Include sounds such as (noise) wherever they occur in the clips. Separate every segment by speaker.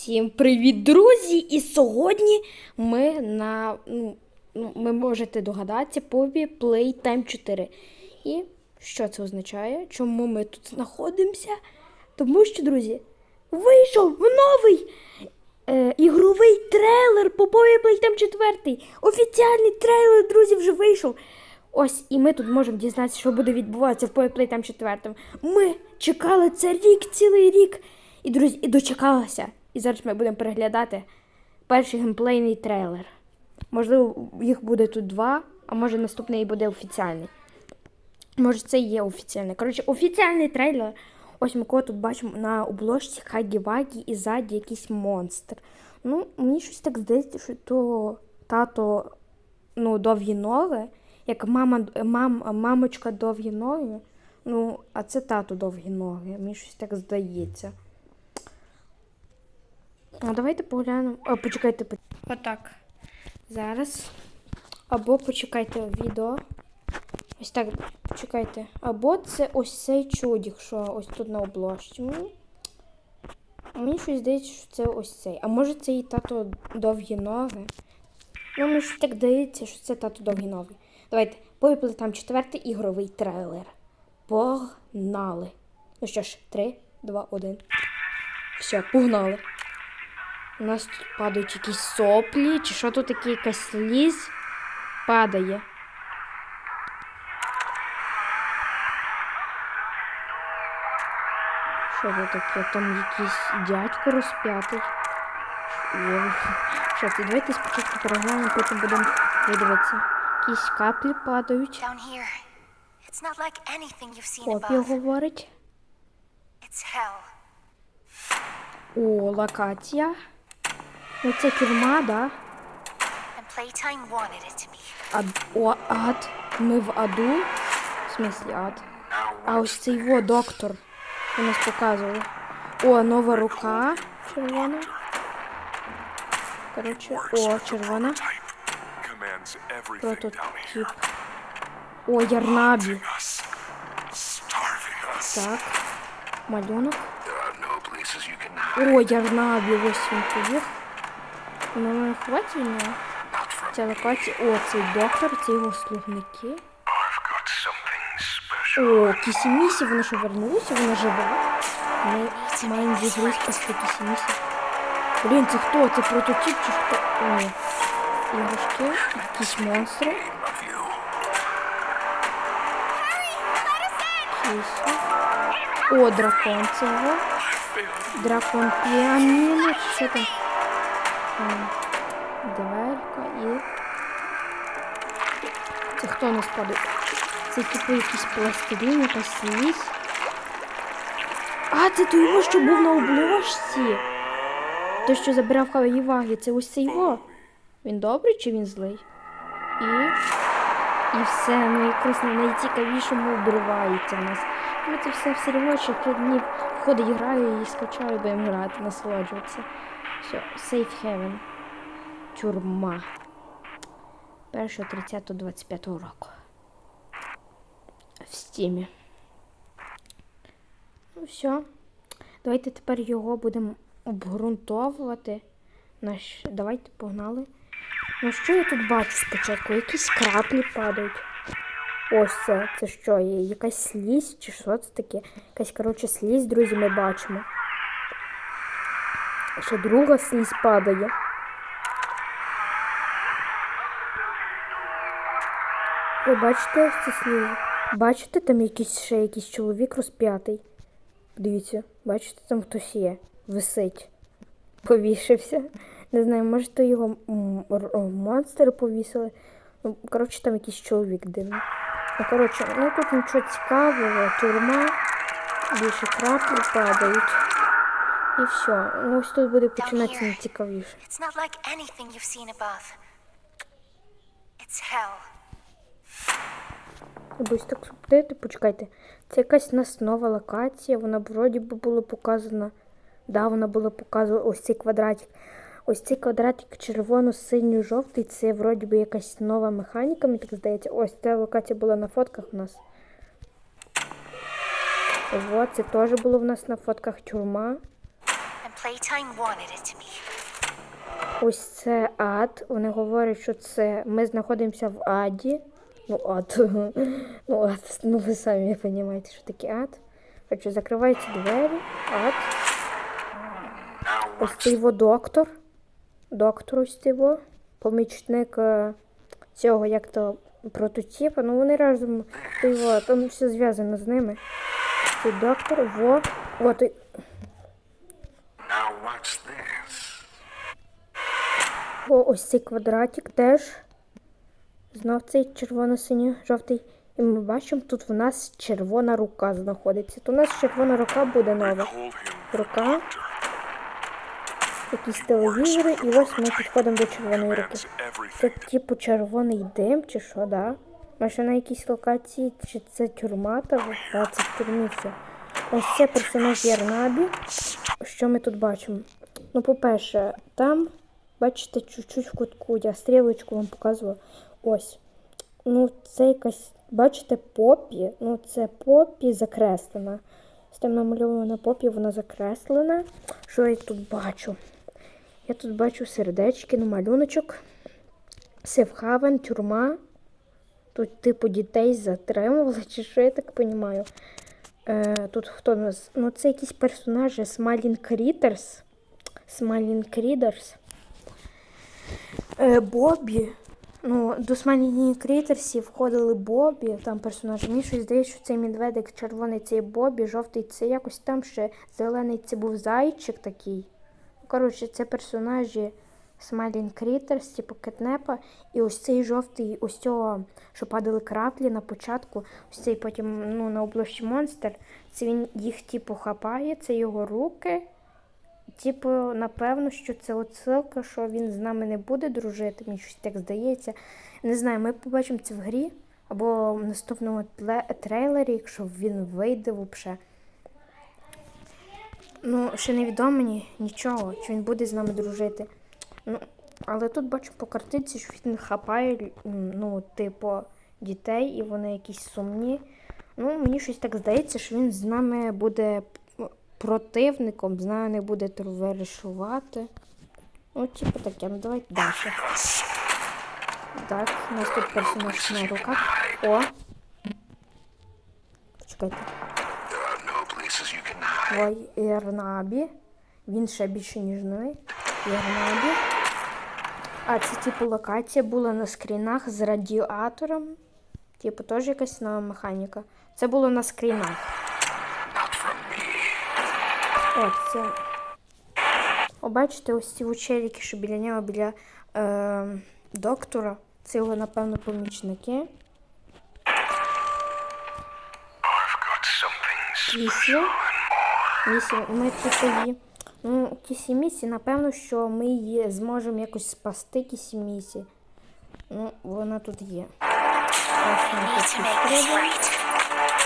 Speaker 1: Всім привіт, друзі! І сьогодні ми на. Ну, ну, ми можете догадатися Побі Playtime 4. І що це означає? Чому ми тут знаходимося? Тому що, друзі, вийшов новий е, ігровий трейлер по Побі Playtime 4. Офіціальний трейлер, друзі, вже вийшов. Ось, і ми тут можемо дізнатися, що буде відбуватися в Побі Playtime 4. Ми чекали це рік, цілий рік. І, друзі, і дочекалася. І зараз ми будемо переглядати перший геймплейний трейлер. Можливо, їх буде тут два, а може наступний буде офіціальний. Може, це і є офіціальний. Коротше, офіціальний трейлер. Ось ми кого тут бачимо на обложці Хагі-Вагі і ззаді якийсь монстр. Ну, мені щось так здається, що то тато ну, довгі ноги, як мама, мам, мамочка довгі ноги. Ну, а це тато довгі ноги. Мені щось так здається. А давайте поглянемо. О, почекайте. по- Отак. Зараз. Або почекайте відео. Ось так, почекайте. Або це ось цей чудік, що ось тут на обложці. Мені- щось здається, що це ось цей. А може це і тато довгі ноги. Ну, мені щось так здається, що це тато довгі ноги. Давайте, повіпле там четвертий ігровий трейлер. Погнали. Ну що ж, три, два, один. Все, погнали. У нас тут падають якісь соплі, чи що тут таке якась слізь падає. Що це таке? Там якийсь дядько розп'ятий. Що це? Давайте спочатку переглянемо, потім будемо видивитися. Якісь каплі падають. Копі говорить. О, локація. Ну це тюрма, да?
Speaker 2: And Playtime wanted it to be.
Speaker 1: Ад, о, ад. Ми в аду. В смислі ад. А ось цей його доктор. Ви нас показували. О, нова рука. Червона. Коротше, о, червона.
Speaker 3: commands everything down
Speaker 1: Прототип.
Speaker 3: here.
Speaker 1: О, Ярнабі.
Speaker 3: Us, starving us.
Speaker 1: Так. Малюнок.
Speaker 3: There are no places you can hide.
Speaker 1: О, Ярнабі. Ось він побіг. Ну, мене хватить нього.
Speaker 3: Not from
Speaker 1: Ця локація. О, цей доктор, це його слугники.
Speaker 3: I've got something special.
Speaker 1: О, Кісімісі, вона що вернулася, вона жива. Ми маємо відгрузь спасти Кісімісі. Блін, це хто? Це прототип чи хто? О, ні. Іграшки, якісь монстри.
Speaker 3: Of you.
Speaker 1: Кісі. О, дракон це його. Дракон піаніно, чи що там? Це хто у нас падає? Це типу якийсь пластилін, якась слізь. А, це той його, що був на обложці. Той, що забирав хавої ваги, це ось цей його. Він добрий чи він злий? І. І все, ну якраз на найцікавішому обривається в нас. Ми це все все одно ще п'ять днів входить, граю і скачаю, будемо грати, насолоджуватися. Все, Safe Haven. Тюрма. 1.30.25 року. В стімі. Ну все. Давайте тепер його будемо обґрунтовувати. Наш... Давайте погнали. Ну що я тут бачу спочатку? Якісь краплі падають. Ось це. Це що є? Якась слізь чи що це таке? Якась, коротше, слізь, друзі, ми бачимо. Ще друга слізь падає. Ви бачите ці слізи? Бачите, там якийсь ще якийсь чоловік розп'ятий. Дивіться, бачите, там хтось є. Висить. Повішився. Не знаю, може то його монстри повісили. Ну, коротше, там якийсь чоловік дивний. Ну, коротше, ну тут нічого цікавого, тюрма, більше краплі падають. І все. Ну, ось тут буде починатися найцікавіше.
Speaker 2: It's not like anything you've seen above. It's hell.
Speaker 1: Ось так субтити, почекайте. Це якась нас нова локація, вона вроді би була показана. Да, вона була показана ось цей квадратик. Ось цей квадратик червоно-синьо-жовтий, це вроді би якась нова механіка, мені так здається. Ось ця локація була на фотках у нас. Ось, це теж було в нас на фотках тюрма. Ось це ад. Вони говорять, що це ми знаходимося в аді. Ну, ад. (laughs) Ну, ад. Ну, ви самі розумієте, що таке ад. Отже, закриваються двері. Ад. Ось цей во доктор. Доктор ось во. Помічник е, цього, як то прототипа. Ну вони разом. Во, там все зв'язано з ними. Цей доктор, во.
Speaker 3: What's this?
Speaker 1: О, ось цей квадратик теж. Знов цей червоно-синьо-жовтий. І ми бачимо, тут в нас червона рука знаходиться. То у нас червона рука буде нова. Рука, якісь телевізори, і ось ми підходимо до червоної руки. Це типу червоний дим, чи що, да? Може на якійсь локації, чи це тюрма та да, це в тюрмі все. Ось це персонаж Ярнабі. Що ми тут бачимо? Ну, по-перше, там, бачите, чуть-чуть в кутку, я стрілочку вам показувала. Ось. Ну, це якась, бачите, попі. Ну, це попі закреслена. Ось там намальована попі, вона закреслена. Що я тут бачу? Я тут бачу сердечки, ну, малюночок. Севхавен, тюрма. Тут, типу, дітей затримували, чи що я так розумію. Е, тут хто у нас? Ну, це якісь персонажі Смайлін Крітерс. Смайлін Крідерс. Е, Бобі. Ну, до Смайлін Крітерсів входили Бобі, там персонажі. Мені щось здається, що цей медведик червоний це Бобі, жовтий це якось там ще зелений це був зайчик такий. Коротше, це персонажі Смайлін Крітерс, типу кетнепа. І ось цей жовтий, ось цього, що падали краплі на початку, ось цей потім ну, на облощі монстр. Це він їх, типу, хапає, це його руки. Типу, напевно, що це отсилка, що він з нами не буде дружити, мені щось так здається. Не знаю, ми побачимо це в грі або в наступному трейлері, якщо він вийде взагалі. Ну, ще невідомо мені нічого, чи він буде з нами дружити. Ну, але тут бачу по картинці, що він хапає, ну, типу, дітей, і вони якісь сумні. Ну, мені щось так здається, що він з нами буде противником, з нами не буде товаришувати. Ну, типу таке, ну давайте далі. Так, у нас тут персонаж на руках. О! Почекайте. Ой, Ернабі. Він ще більше ніжний. Ернабі. А це типу локація була на скрінах з радіатором. Типу, теж якась нова механіка. Це було на скрінах. От це. О, бачите, ось ці вечеріки, що біля нього, біля е, доктора. Це його, напевно, помічники. Місія. Місія. Ми тут її. Ну, кісі місії, напевно, що ми її зможемо якось спасти кісі місії. Ну, вона тут є. Ось вона тут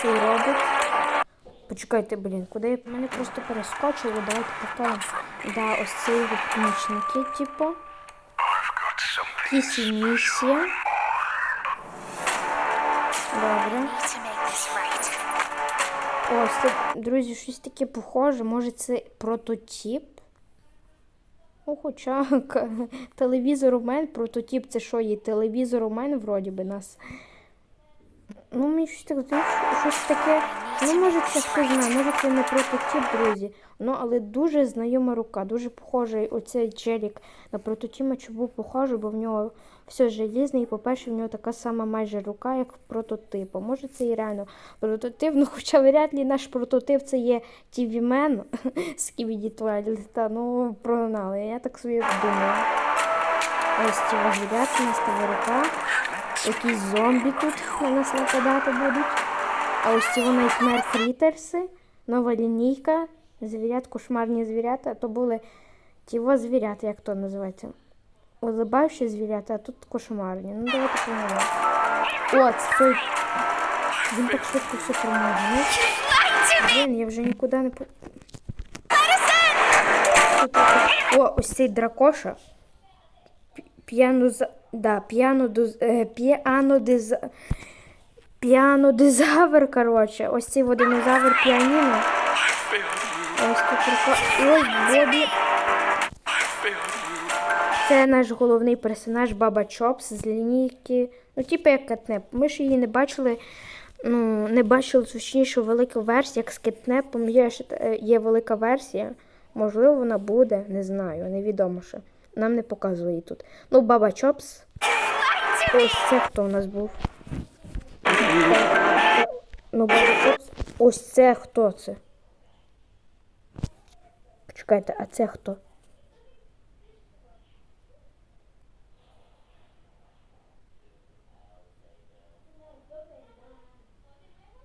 Speaker 2: to make this
Speaker 1: Почекайте, блін, куди я мене просто перескочило, давайте повторимо. Да, ось ці помічники, типу. Кісі місія. Добре. Ось це, друзі, щось таке похоже. Може це прототип? Ну, хоча (laughs) телевізор у мене, прототип це що є? Телевізор у мене вроді би нас. Ну, мені щось так щось таке. Ну, може, це хто знає, може це не прототип, друзі. Ну, але дуже знайома рука, дуже похожий оцей челік на прототипа, чи був похожий, бо в нього все желізне, і, по-перше, в нього така сама майже рука, як в прототипа. Може, це і реально прототип, ну хоча вряд ли наш прототип це є Man (laughs) з Ківіді Та ну прогнали. Я так собі думаю. Ось ці вождят, у нас рука. Якісь зомбі тут на нас нападати будуть. А ось ці вони Фрітерси, нова лінійка, звірят, кошмарні звірята, то були ті во звірята, як то називається. Улибаючі звірята, а тут кошмарні. Ну давайте поговоримо. О, це той. Він так швидко все. Ну, блін, я вже нікуди не по. О, ось цей дракоша. П'яно з... Да, п'яно доз... е, п'яно диз... Піанодизавр, коротше. Ось цей во динозавр піаніно. Ось тут. І ось Бобі. Це наш головний персонаж Баба Чопс з лінійки. Ну, типу як кетнеп. Ми ж її не бачили. Ну, не бачили точніше велику версію, як з кетнепом. Є, е, є велика версія. Можливо, вона буде, не знаю, невідомо ще. Нам не показує тут. Ну, Баба Чопс. Ось це хто у нас був. Ну, Баба Ось це хто це? Почекайте, а це хто?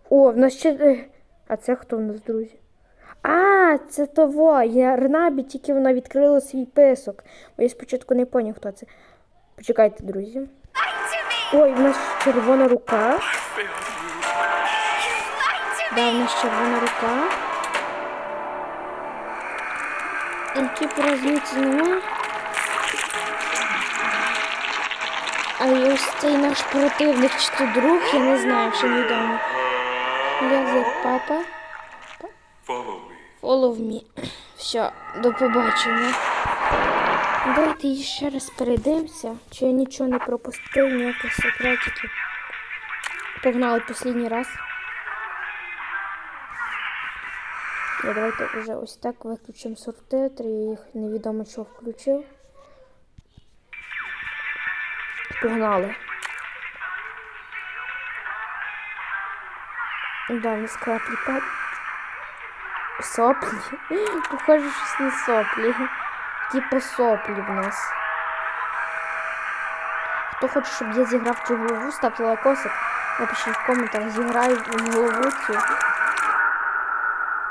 Speaker 1: О, в нас ще. е, А це хто в нас, друзі? А, це того. Я Рнабі, тільки вона відкрила свій писок. Бо я спочатку не поняв, хто це. Почекайте, друзі. Ой, в нас червона рука. Да, в нас червона рука. Типу розміті нема. А і ось цей наш противник чи то друг, я не знаю, ще невідомо. Лазер папа.
Speaker 4: Follow me.
Speaker 1: Follow me. Все, до побачення. Давайте її ще раз перейдемося, чи я нічого не пропустив, ніяких секретиків. Погнали останній раз. Я давайте вже ось так виключимо субтитри, я їх невідомо що включив. Погнали. Да, не склепли пап. Соплі. (laughs) Похоже, щось на соплі. Типу соплі в нас. Хто хоче, щоб я зіграв цю голову, ставте лайкосик. Напишіть в коментах, зіграю в голову цю.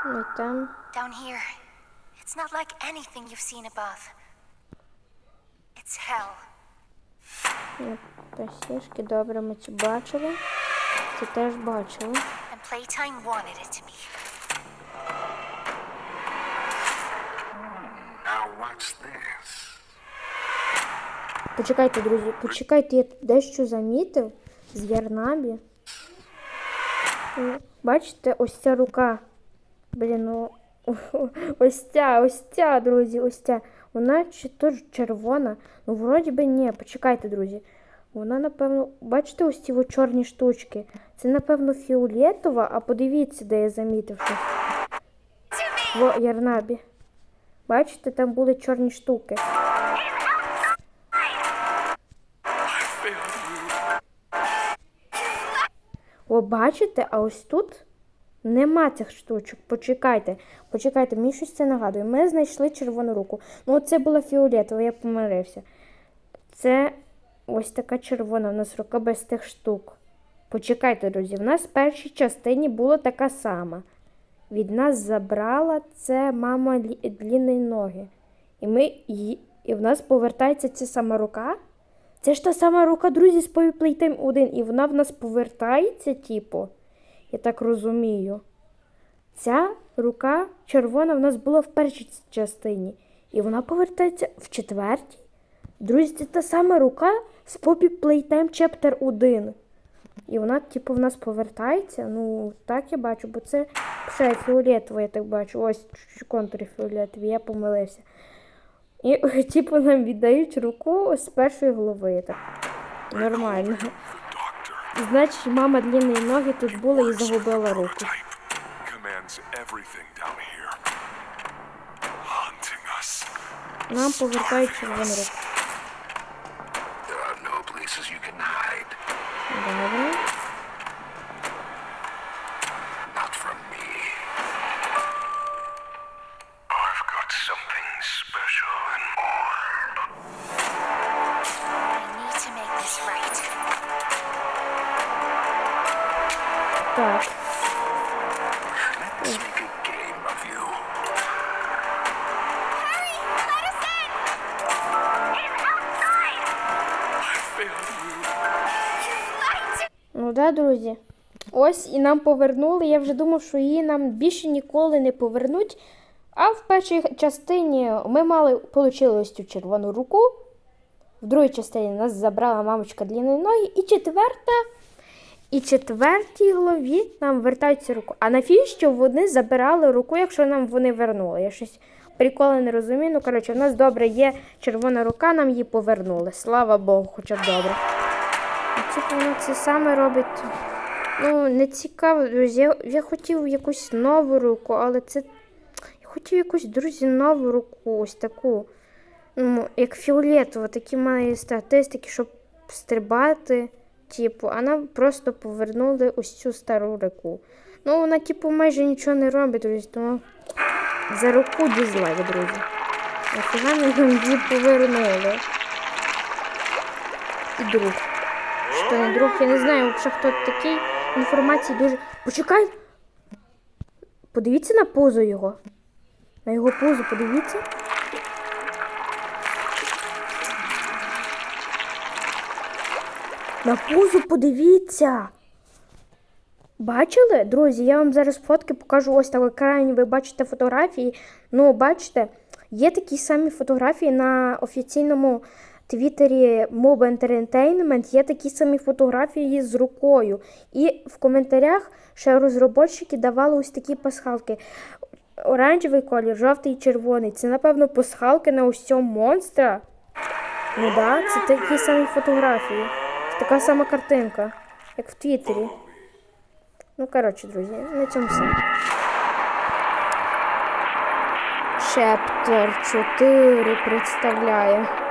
Speaker 1: І там.
Speaker 2: Down here, it's not like anything you've seen above. It's hell.
Speaker 1: Ну, добре, ми це бачили. Це теж бачили.
Speaker 2: And Playtime wanted it to be.
Speaker 1: Почекайте, друзі, почекайте, я дещо замітив з Ярнабі. Ну, Бачите, ось ця рука. Блін, ну (laughs) ось ця, ось ця, друзі, ось ця. Вона чи то червона. Ну, вроді би ні. Почекайте, друзі. Вона, напевно, бачите, ось ці чорні штучки. Це, напевно, фіолетова, а подивіться, де я замітив щось. В Ярнабі. Бачите, там були чорні штуки. О, бачите, а ось тут нема цих штучок. Почекайте, почекайте, мені щось це нагадує. Ми знайшли червону руку. Ну, це була фіолетова, я помилився. Це ось така червона, у нас рука без тих штук. Почекайте, друзі, в нас в першій частині була така сама. Від нас забрала це мама лі- длінної ноги. І ми і в нас повертається ця сама рука. Це ж та сама рука, друзі, з Playtime 1, і вона в нас повертається, типу. Я так розумію. Ця рука червона в нас була в першій частині. І вона повертається в четвертій. Друзі, це та сама рука з Poppy Playtime Chapter 1. І вона, типу, в нас повертається. Ну, так я бачу, бо це ще фіолетово, я так бачу. Ось контури фіолетові, я помилився. І, (laughs) типу, нам віддають руку з першої голови. Так. Нормально. Значить, мама длінної ноги тут була і загубила руку. Нам повертають червону руку. Добре.
Speaker 3: Not
Speaker 1: да, друзі. Ось і нам повернули. Я вже думав, що її нам більше ніколи не повернуть. А в першій частині ми мали ось цю червону руку. В другій частині нас забрала мамочка длінної ноги. І четверта. І четвертій главі нам вертаються руку. А навіщо вони забирали руку, якщо нам вони вернули? Я щось приколи не розумію. Ну, коротше, в нас добре є червона рука, нам її повернули. Слава Богу, хоча б добре. Типу, воно це саме робить. Ну, не цікаво, друзі. Я, я хотів якусь нову руку, але це. Я хотів якусь, друзі, нову руку, ось таку. Ну, як фіолетова, такі має статистики, щоб стрибати. Типу, а нам просто повернули ось цю стару руку. Ну, вона, типу, майже нічого не робить, друзі, тому за руку дізлайк, друзі. Ми нам повернули. І друг. Що не друг, я не знаю, взагалі, хто такий. Інформації дуже. Почекай! Подивіться на позу його. На його позу, подивіться. На позу подивіться. Бачили? Друзі, я вам зараз фотки покажу ось так в екрані. Ви бачите фотографії. Ну, бачите, є такі самі фотографії на офіційному твіттері Mob Entertainment, є такі самі фотографії з рукою. І в коментарях ще розробники давали ось такі пасхалки. Оранжевий колір, жовтий і червоний. Це, напевно, пасхалки на ось цього монстра. Ну да, це такі самі фотографії. Така сама картинка, як в Твіттері. Ну, коротше, друзі, на цьому все. Чептер 4 представляє.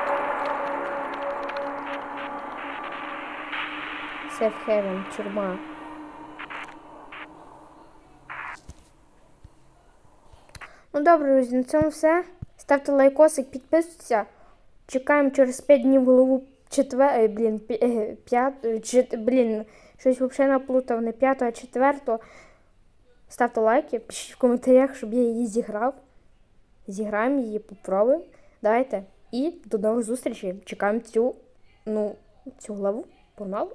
Speaker 1: Safe Haven, тюрма. Ну добре, друзі, на цьому все. Ставте лайкосик, підписуйтесь. Чекаємо через 5 днів голову четвер... Блін, е, п'ят... е, чет... Блін, щось взагалі наплутав, не п'ятого, а четвертого. Ставте лайки, пишіть в коментарях, щоб я її зіграв. Зіграємо її, попробуємо. Давайте. І до нових зустрічей. Чекаємо цю, ну, цю главу. Погнали.